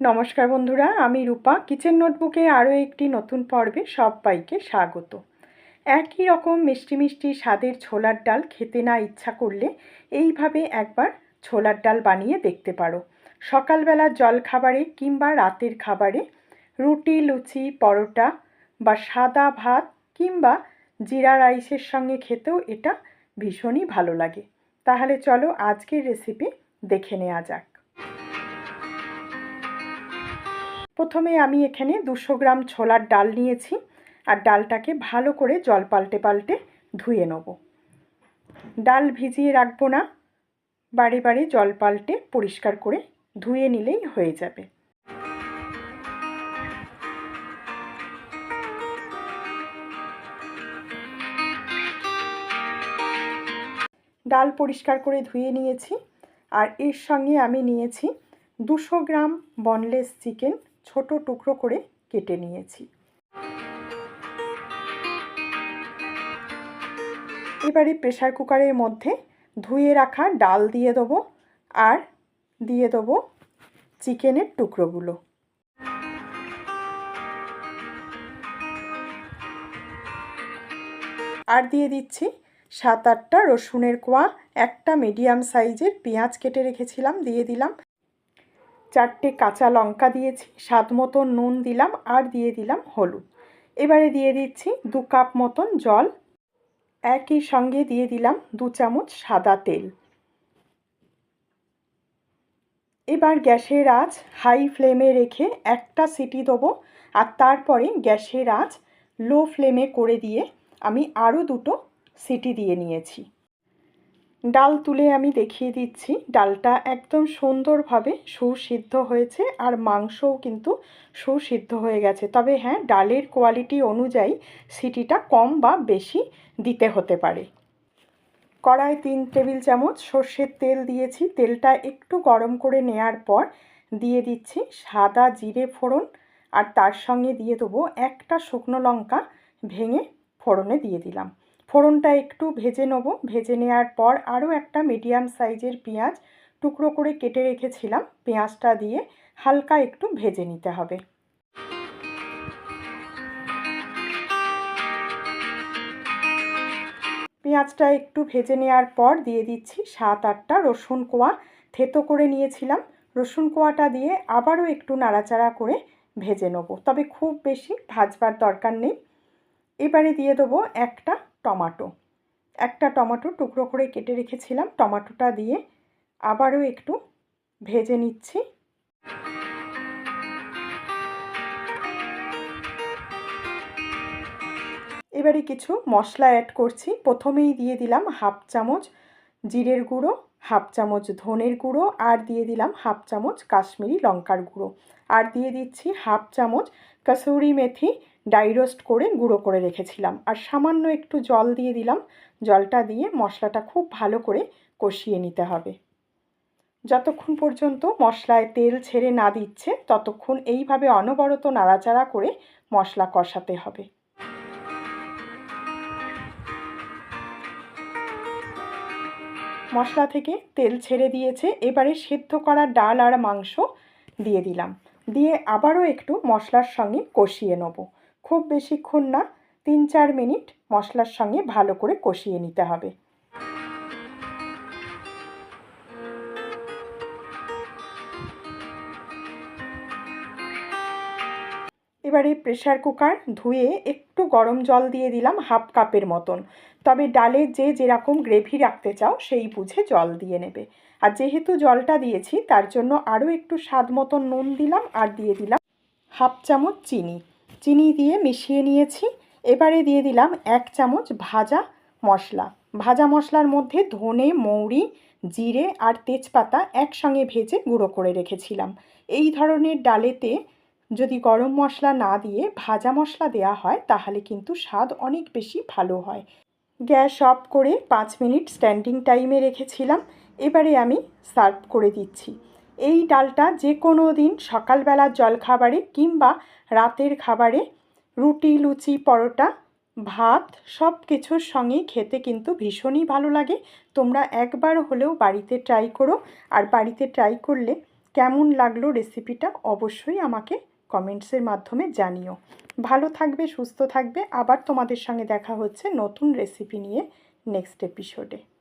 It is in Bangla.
নমস্কার বন্ধুরা, আমি রূপা। কিচেন নোটবুকে আরও একটি নতুন পর্বে সবাইকে স্বাগত। একই রকম মিষ্টি মিষ্টি স্বাদের ছোলার ডাল খেতে না ইচ্ছা করলে এইভাবে একবার ছোলার ডাল বানিয়ে দেখতে পারো। সকালবেলা জল খাবারে কিংবা রাতের খাবারে রুটি, লুচি, পরোটা বা সাদা ভাত কিংবা জিরা রাইসের সঙ্গে খেতেও এটা ভীষণই ভালো লাগে। তাহলে চলো আজকের রেসিপি দেখে নেওয়া যাক। প্রথমে আমি এখানে দুশো গ্রাম ছোলার ডাল নিয়েছি আর ডালটাকে ভালো করে জল পাল্টে পাল্টে ধুয়ে নেব। ডাল ভিজিয়ে রাখব না, বারে বারে জল পাল্টে পরিষ্কার করে ধুয়ে নিলেই হয়ে যাবে। ডাল পরিষ্কার করে ধুয়ে নিয়েছি আর এর সঙ্গে আমি নিয়েছি দুশো গ্রাম বনলেস চিকেন ছোট টুকরো করে কেটে নিয়েছি। এবারে প্রেশার কুকারের মধ্যে ধুয়ে রাখা ডাল দিয়ে দেবো আর দিয়ে দেবো চিকেনের টুকরোগুলো। আর দিয়ে দিচ্ছি সাত আটটা রসুনের কোয়া, একটা মিডিয়াম সাইজের পেঁয়াজ কেটে রেখেছিলাম, দিয়ে দিলাম। চারটে কাঁচা লঙ্কা দিয়েছি, স্বাদ মতন নুন দিলাম আর দিয়ে দিলাম হলুদ। এবারে দিয়ে দিচ্ছি দু কাপ মতন জল। একই সঙ্গে দিয়ে দিলাম দু চামচ সাদা তেল। এবার গ্যাসের আঁচ হাই ফ্লেমে রেখে একটা সিটি দেবো আর তারপরে গ্যাসের আঁচ লো ফ্লেমে করে দিয়ে আমি আরও দুটো সিটি দিয়ে নিয়েছি। ডাল তুলে আমি দেখিয়ে দিচ্ছি। ডালটা একদম সুন্দরভাবে সুসিদ্ধ হয়েছে আর মাংসও কিন্তু সুসিদ্ধ হয়ে গেছে। তবে হ্যাঁ ডালের কোয়ালিটি অনুযায়ী সিটিটা কম বা বেশি দিতে হতে পারে। কড়াই তিন টেবিল চামচ সর্ষের তেল দিয়েছি। তেলটা একটু গরম করে নেয়ার পর দিয়ে দিচ্ছি সাদা জিরে ফোড়ন আর তার সঙ্গে দিয়ে দেবো একটা শুকনো লঙ্কা ভেঙে ফোড়নে দিয়ে দিলাম। ফোড়নটা একটু ভেজে নেব। ভেজে নেওয়ার পর আরও একটা মিডিয়াম সাইজের পেঁয়াজ টুকরো করে কেটে রেখেছিলাম। পেঁয়াজটা দিয়ে হালকা একটু ভেজে নিতে হবে। পেঁয়াজটা একটু ভেজে নেওয়ার পর দিয়ে দিচ্ছি সাত আটটা রসুন কোয়া। থেতো করে নিয়েছিলাম। রসুন কোয়াটা দিয়ে আবারও একটু নাড়াচাড়া করে ভেজে নেব। তবে খুব বেশি ভাজবার দরকার নেই। এবারে দিয়ে দেবো একটা টমাটো। একটা টমাটো টুকরো করে কেটে রেখেছিলাম। টমাটোটা দিয়ে আবারও একটু ভেজে নিচ্ছি। এবারে কিছু মশলা অ্যাড করছি। প্রথমেই দিয়ে দিলাম হাফ চামচ জিরের গুঁড়ো, হাফ চামচ ধনের গুঁড়ো আর দিয়ে দিলাম হাফ চামচ কাশ্মীরি লঙ্কার গুঁড়ো। আর দিয়ে দিচ্ছি হাফ চামচ কসুরি মেথি ডাইরোস্ট করে গুঁড়ো করে রেখেছিলাম। আর সামান্য একটু জল দিয়ে দিলাম। জলটা দিয়ে মশলাটা খুব ভালো করে কষিয়ে নিতে হবে। যতক্ষণ পর্যন্ত মশলায় তেল ছেড়ে না দিচ্ছে, ততক্ষণ এইভাবে অনবরত নাড়াচাড়া করে মশলা কষাতে হবে। মশলা থেকে তেল ছেড়ে দিয়েছে, এবারে সেদ্ধ করা ডাল আর মাংস দিয়ে দিলাম। দিয়ে আবারও একটু মশলার সঙ্গে কষিয়ে নেব। খুব বেশিক্ষণ না, তিন চার মিনিট মশলার সঙ্গে ভালো করে কষিয়ে নিতে হবে। এবারে প্রেশার কুকার ধুয়ে একটু গরম জল দিয়ে দিলাম হাফ কাপের মতন। তবে ডালে যে যেরকম গ্রেভি রাখতে চাও সেই বুঝে জল দিয়ে নেবে। আর যেহেতু জলটা দিয়েছি, তার জন্য আরও একটু স্বাদ মতন নুন দিলাম আর দিয়ে দিলাম হাফ চামচ চিনি। চিনি দিয়ে মিশিয়ে নিয়েছি। এবারে দিয়ে দিলাম এক চামচ ভাজা মশলা। ভাজা মশলার মধ্যে ধনে, মৌরি, জিরে আর তেজপাতা একসঙ্গে ভেজে গুঁড়ো করে রেখেছিলাম। এই ধরনের ডালেতে যদি গরম মশলা না দিয়ে ভাজা মশলা দেয়া হয়, তাহলে কিন্তু স্বাদ অনেক বেশি ভালো হয়। গ্যাস অফ করে পাঁচ মিনিট স্ট্যান্ডিং টাইমে রেখেছিলাম। এবারে আমি সার্ভ করে দিচ্ছি। এই ডালটা যে কোনো দিন সকালবেলার জলখাবারে কিংবা রাতের খাবারে রুটি, লুচি, পরোটা, ভাত সব কিছুর সঙ্গেই খেতে কিন্তু ভীষণই ভালো লাগে। তোমরা একবার হলেও বাড়িতে ট্রাই করো। আর বাড়িতে ট্রাই করলে কেমন লাগল রেসিপিটা অবশ্যই আমাকে কমেন্টসের মাধ্যমে জানিও। ভালো থাকবে, সুস্থ থাকবে। আবার তোমাদের সঙ্গে দেখা হচ্ছে নতুন রেসিপি নিয়ে নেক্সট এপিসোডে